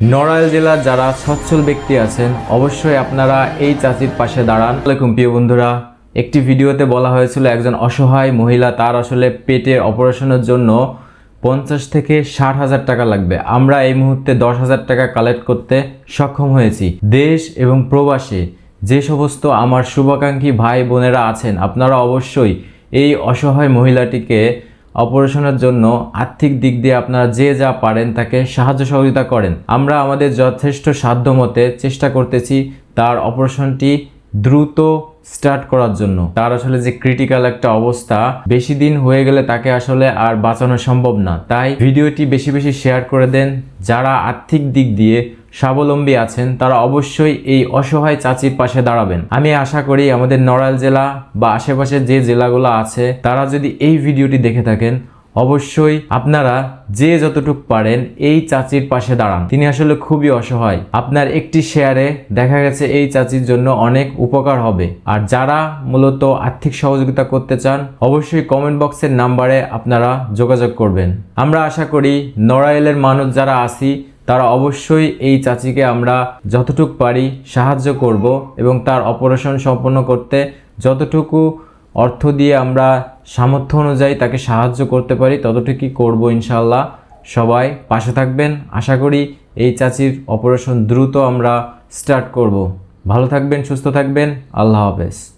নড়াইল জেলার যারা সচ্ছল ব্যক্তি আছেন, অবশ্যই আপনারা এই চাচির পাশে দাঁড়ান। আসসালামাইকুম প্রিয় বন্ধুরা। একটি ভিডিওতে বলা হয়েছিল একজন অসহায় মহিলা, তার আসলে পেটে অপারেশনের জন্য পঞ্চাশ থেকে ষাট হাজার টাকা লাগবে। আমরা এই মুহূর্তে দশ হাজার টাকা কালেক্ট করতে সক্ষম হয়েছি। দেশ এবং প্রবাসে যে সমস্ত আমার শুভাকাঙ্ক্ষী ভাই বোনেরা আছেন, আপনারা অবশ্যই এই অসহায় মহিলাটিকে অপারেশনের জন্য আর্থিক দিক দিয়ে আপনারা যে যা পারেন তাকে সাহায্য সহযোগিতা করেন। আমরা আমাদের যথেষ্ট সাধ্য মতে চেষ্টা করতেছি তার অপারেশনটি দ্রুত স্টার্ট করার জন্য। তার আসলে যে ক্রিটিক্যাল একটা অবস্থা, বেশি দিন হয়ে গেলে তাকে আসলে আর বাঁচানো সম্ভব না। তাই ভিডিওটি বেশি বেশি শেয়ার করে দেন। যারা আর্থিক দিক দিয়ে স্বাবলম্বী আছেন, তারা অবশ্যই এই অসহায় চাচির পাশে দাঁড়াবেন। আমি আশা করি আমাদের নড়াইল জেলা বা আশেপাশে যে জেলাগুলো আছে, তারা যদি এই ভিডিওটি দেখে থাকেন, অবশ্যই আপনারা যে যতটুকু পারেন এই চাচির পাশে দাঁড়ান। তিনি আসলে খুবই অসহায়। আপনার একটি শেয়ারে দেখা গেছে এই চাচির জন্য অনেক উপকার হবে। আর যারা মূলত আর্থিক সহযোগিতা করতে চান, অবশ্যই কমেন্ট বক্সের নাম্বারে আপনারা যোগাযোগ করবেন। আমরা আশা করি নড়াইলের মানুষ যারা আসি তারা অবশ্যই এই চাচিকে আমরা যতটুকু পারি সাহায্য করব এবং তার অপারেশন সম্পন্ন করতে যতটুকু অর্থ দিয়ে আমরা সামর্থ্য অনুযায়ী তাকে সাহায্য করতে পারি, ততটুকুই করব ইনশাল্লাহ সবাই পাশে থাকবেন। আশা করি এই চাচির অপারেশন দ্রুত আমরা স্টার্ট করব। ভালো থাকবেন, সুস্থ থাকবেন। আল্লাহ হাফেজ।